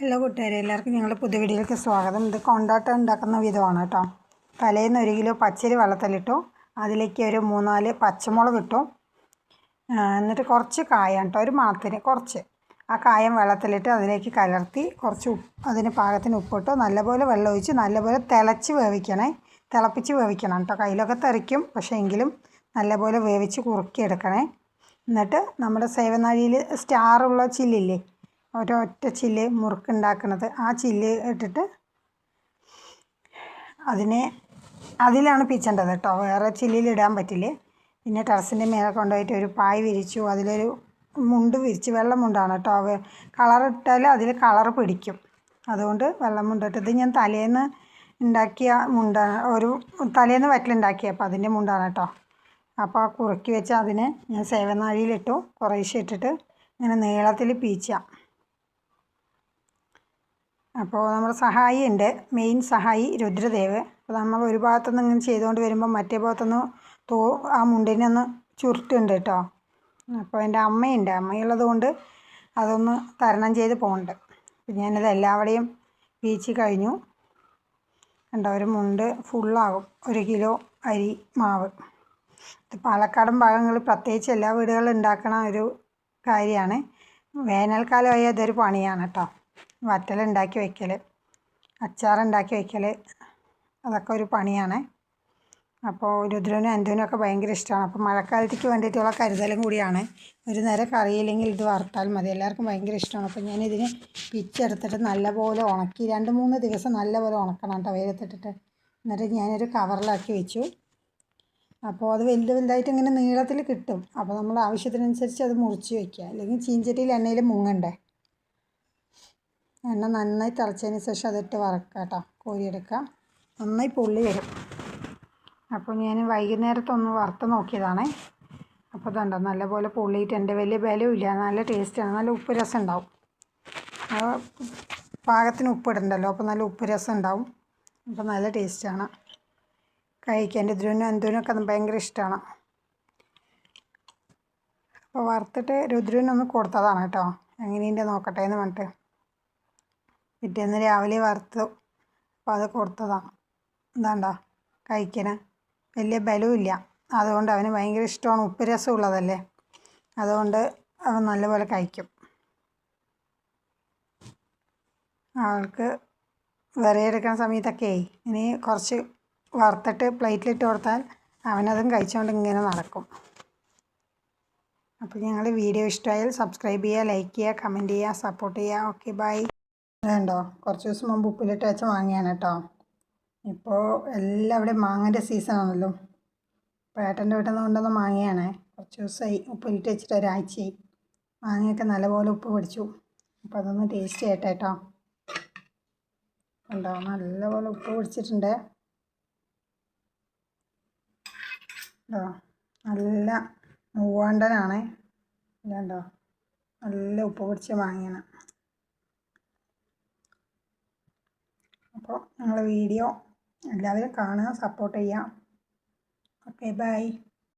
Hello കൂട്ടുകാരെ എല്ലാവർക്കും ഞങ്ങളുടെ പുതിയ വീഡിയോയിലേക്ക് സ്വാഗതം. ഇത് കൊണ്ടാട്ടം ഉണ്ടാക്കുന്ന വിധമാണ് കേട്ടോ. തലേന്ന് ഒരു കിലോ പച്ചരി വെള്ളത്തിലിട്ടു അതിലേക്ക് ഒരു മൂന്നാൽ പച്ചമുളക് ഇട്ടു. എന്നിട്ട് കുറച്ച് കായം കേട്ടോ ഒരു മണത്തിന് കുറച്ച്. ആ കായം വെള്ളത്തിലിട്ട് അതിലേക്ക് കലർത്തി കുറച്ച് ഉപ്പ് അതിന് പാകത്തിന് ഉപ്പിട്ടു. നല്ലപോലെ വെള്ളം ഒഴിച്ച് നല്ലപോലെ തിളച്ച് വേവിക്കണേ. തിളപ്പിച്ച് വേവിക്കണം കേട്ടോ. കയ്യിലൊക്കെ തെറിക്കും പക്ഷേ എങ്കിലും നല്ലപോലെ വേവിച്ച് കുറുക്കിയെടുക്കണേ. എന്നിട്ട് നമ്മുടെ സേവനാഴിയിൽ സ്റ്റാറുള്ള ചില്ലില്ലേ ഒരൊറ്റ ചില്ല് മുറുക്കുണ്ടാക്കുന്നത് ആ ചില്ല് ഇട്ടിട്ട് അതിനെ അതിലാണ് പിച്ചേണ്ടത് കേട്ടോ. വേറെ ചില്ലിൽ ഇടാൻ പറ്റില്ല. പിന്നെ ടെറസിന്റെ മേലെ കൊണ്ടുപോയിട്ട് ഒരു പായ് വിരിച്ചു. അതിലൊരു മുണ്ട് വിരിച്ച് വെള്ളമുണ്ടാണ് കേട്ടോ. കളർ ഇട്ടാൽ അതിൽ കളർ പിടിക്കും. അതുകൊണ്ട് വെള്ളം മുണ്ടിട്ട് ഇത് ഞാൻ തലേന്ന് ഉണ്ടാക്കിയ മുണ്ടാണ്. ഒരു തലേന്ന് വറ്റലുണ്ടാക്കിയ അപ്പോൾ അതിന്റെ മുണ്ടാണ് കേട്ടോ. അപ്പോൾ കുറുക്കി വെച്ച് അതിനെ ഞാൻ സേവനാഴിയിലിട്ടു. കുറേശ്ശെ ഇട്ടിട്ട് ഇങ്ങനെ നീളത്തിൽ പീച്ചാം. അപ്പോൾ നമ്മുടെ സഹായി ഉണ്ട് മെയിൻ സഹായി രുദ്രദേവ്. അപ്പോൾ നമ്മൾ ഒരു ഭാഗത്തുനിന്ന് ഇങ്ങനെ ചെയ്തുകൊണ്ട് വരുമ്പോൾ മറ്റേ ഭാഗത്തുനിന്ന് തോ ആ മുണ്ടിനൊന്ന് ചുരുട്ടുണ്ട് കേട്ടോ. അപ്പോൾ എന്റെ അമ്മയുണ്ട്. അമ്മയുള്ളത് കൊണ്ട് അതൊന്ന് തരണം ചെയ്ത് പോകുന്നുണ്ട് അപ്പം ഞാനിത് എല്ലാവിടെയും വീച്ച് കഴിഞ്ഞു. കണ്ടോ ഒരു മുണ്ട് ഫുള്ളാകും. ഒരു കിലോ അരി മാവ്. ഇത് പാലക്കാടൻ ഭാഗങ്ങളിൽ പ്രത്യേകിച്ച് എല്ലാ വീടുകളിലും ഉണ്ടാക്കണ ഒരു കാര്യമാണ്. വേനൽക്കാലമായ ഇതൊരു പണിയാണ് കേട്ടോ. വറ്റൽ വയ്ക്കൽ അച്ചാറുണ്ടാക്കി വയ്ക്കൽ അതൊക്കെ ഒരു പണിയാണ്. അപ്പോൾ രുദ്രനും അന്റുനും ഒക്കെ ഭയങ്കര ഇഷ്ടമാണ് അപ്പോൾ മഴക്കാലത്തേക്ക് വേണ്ടിയിട്ടുള്ള കരുതലും കൂടിയാണ്. ഒരു നേരം കറിയില്ലെങ്കിൽ ഇത് വറുത്താൽ മതി. എല്ലാവർക്കും ഭയങ്കര ഇഷ്ടമാണ് അപ്പോൾ ഞാനിതിന് പിച്ചെടുത്തിട്ട് നല്ലപോലെ ഉണക്കി രണ്ട് മൂന്ന് ദിവസം നല്ലപോലെ ഉണക്കണം കേട്ടോ വെയിലത്തിട്ടിട്ട്. എന്നിട്ട് ഞാനൊരു കവറിലാക്കി വെച്ചു. അപ്പോൾ അത് വലുത് വലുതായിട്ട് ഇങ്ങനെ നീളത്തിൽ കിട്ടും. അപ്പോൾ നമ്മൾ ആവശ്യത്തിനനുസരിച്ച് അത് മുറിച്ച് വയ്ക്കുക അല്ലെങ്കിൽ ചീഞ്ചട്ടിയിൽ എണ്ണയിൽ മുങ്ങണ്ടേ? എണ്ണ നന്നായി തിളച്ചതിന് ശേഷം അതിട്ട് വറക്കുക കേട്ടോ. കോരിയെടുക്കുക. നന്നായി പൊള്ളി വരും. അപ്പോൾ ഞാൻ വൈകുന്നേരത്തൊന്ന് വറുത്ത് നോക്കിയതാണേ. അപ്പോൾ ഇതുണ്ടോ നല്ലപോലെ എന്റെ വലിയ ബലമില്ല നല്ല ടേസ്റ്റാണ് നല്ല ഉപ്പ് രസം ഉണ്ടാവും. പാകത്തിന് ഉപ്പിടണ്ടല്ലോ അപ്പോൾ നല്ല ഉപ്പ് രസം ഉണ്ടാവും. അപ്പോൾ നല്ല ടേസ്റ്റാണ് കഴിക്കാൻ എന്റെ രുദ്രനും അന്തുവിനൊക്കെ ഭയങ്കര ഇഷ്ടമാണ്. അപ്പോൾ വറുത്തിട്ട് രുദ്രനൊന്ന് കൊടുത്തതാണ് കേട്ടോ. എങ്ങനെയുണ്ട് നോക്കട്ടെ എന്ന് പറഞ്ഞിട്ട്. പിറ്റേന്ന് രാവിലെ വറുത്തു അപ്പോൾ അത് കൊടുത്തതാണ് എന്താണ്ടോ കഴിക്കണ. വലിയ ബലമില്ല അതുകൊണ്ട് അവന് ഭയങ്കര ഇഷ്ടമാണ് ഉപ്പ് രസം ഉള്ളതല്ലേ? അതുകൊണ്ട് അവൻ നല്ലപോലെ കഴിക്കും. അവൾക്ക് വിറയെടുക്കുന്ന സമയത്തൊക്കെ ഇനി കുറച്ച് വറുത്തിട്ട് പ്ലേറ്റിലിട്ട് കൊടുത്താൽ അവനതും കഴിച്ചുകൊണ്ട് ഇങ്ങനെ നടക്കും. അപ്പോൾ ഞങ്ങൾ വീഡിയോ ഇഷ്ടമായാൽ സബ്സ്ക്രൈബ് ചെയ്യുക ലൈക്ക് ചെയ്യുക കമന്റ് ചെയ്യുക സപ്പോർട്ട് ചെയ്യുക. ഓക്കെ ബൈ വേണ്ടോ? കുറച്ച് ദിവസം മുമ്പ് ഉപ്പിലിട്ട് വെച്ച മാങ്ങയാണ് കേട്ടോ ഇപ്പോൾ എല്ലാവിടെയും മാങ്ങന്റെ സീസണാണല്ലോ ഇപ്പോൾ ഏട്ടന്റെ വീട്ടിൽ നിന്ന് കൊണ്ടുവന്ന മാങ്ങയാണ് കുറച്ച് ദിവസമായി ഉപ്പിലിട്ട് വെച്ചിട്ട് ഒരാഴ്ചയായി. മാങ്ങയൊക്കെ നല്ലപോലെ ഉപ്പ് പിടിച്ചു. അപ്പോൾ അതൊന്ന് ടേസ്റ്റ് ചെയ്യട്ടെ കേട്ടോ ഉണ്ടോ നല്ലപോലെ ഉപ്പ് പിടിച്ചിട്ടുണ്ട്. കേട്ടോ നല്ല മൂവാണ്ടനാണ്. ഇല്ലണ്ടോ നല്ല ഉപ്പ് പിടിച്ച മാങ്ങയാണ് അപ്പോൾ ഞങ്ങളെ വീഡിയോ എല്ലാവരും കാണുക സപ്പോർട്ട് ചെയ്യുക. Okay bye